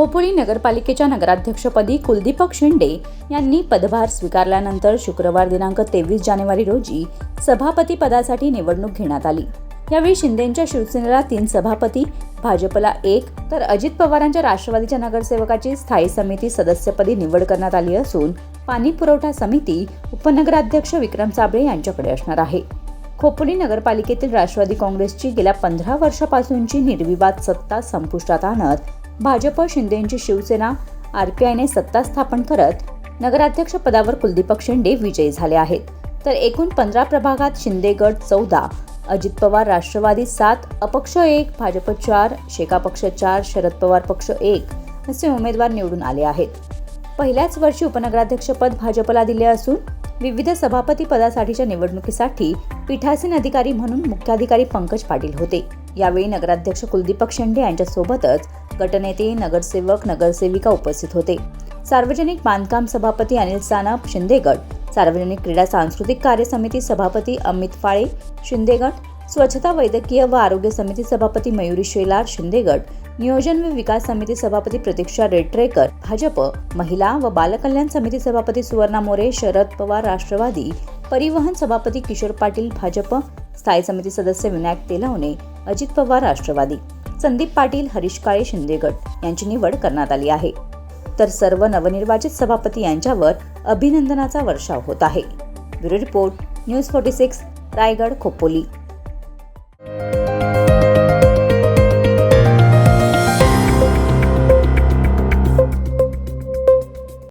खोपोली नगरपालिकेच्या नगराध्यक्षपदी कुलदीपक शिंदे यांनी पदभार स्वीकारल्यानंतर शुक्रवार दिनांक तेवीस जानेवारी रोजी सभापती पदासाठी निवडणूक घेण्यात आली. यावेळी शिंदेंच्या शिवसेनेला तीन सभापती भाजपला एक तर अजित पवारांच्या राष्ट्रवादीच्या नगरसेवकाची स्थायी समिती सदस्यपदी निवड करण्यात आली असून पाणी पुरवठा समिती उपनगराध्यक्ष विक्रम साबळे यांच्याकडे असणार आहे. खोपोली नगरपालिकेतील राष्ट्रवादी काँग्रेसची गेल्या पंधरा वर्षापासूनची निर्विवाद सत्ता संपुष्टात आणत भाजप शिंदेंची शिवसेना आरपीआयने सत्ता स्थापन करत नगराध्यक्ष पदावर कुलदीपक शिंदे विजयी झाले आहेत. तर एकूण पंधरा प्रभागात शिंदे गट चौदा अजित पवार राष्ट्रवादी सात अपक्ष एक भाजप चार शेका पक्ष चार शरद पवार पक्ष एक असे उमेदवार निवडून आले आहेत. पहिल्याच वर्षी उपनगराध्यक्षपद भाजपला दिले असून विविध सभापती पदासाठीच्या निवडणुकीसाठी पीठासीन अधिकारी म्हणून मुख्याधिकारी पंकज पाटील होते. यावेळी नगराध्यक्ष कुलदीपक शेंडे यांच्यासोबतच गटनेते नगरसेवक नगरसेविका उपस्थित होते. सार्वजनिक बांधकाम सभापती अनिल सानप शिंदेगड. सार्वजनिक क्रीडा सांस्कृतिक कार्य समिती सभापती अमित फाळे शिंदेगड. स्वच्छता वैद्यकीय व आरोग्य समिती सभापती मयुरी शेलार शिंदेगड. नियोजन व विकास समिती सभापती प्रतीक्षा रेटरेकर भाजप महिला व बालकल्याण समिती सभापती सुवर्णा मोरे शरद पवार राष्ट्रवादी. परिवहन सभापती किशोर पाटील भाजप. स्थायी समिती सदस्य विनायक तेलवणे अजित पवार राष्ट्रवादी. संदीप पाटील हरीश काळे शिंदेगड यांची निवड करण्यात आली आहे. तर सर्व नवनिर्वाचित सभापती यांच्यावर अभिनंदनाचा वर्षाव होत आहे. Bureau report news forty six Raigad Khopoli.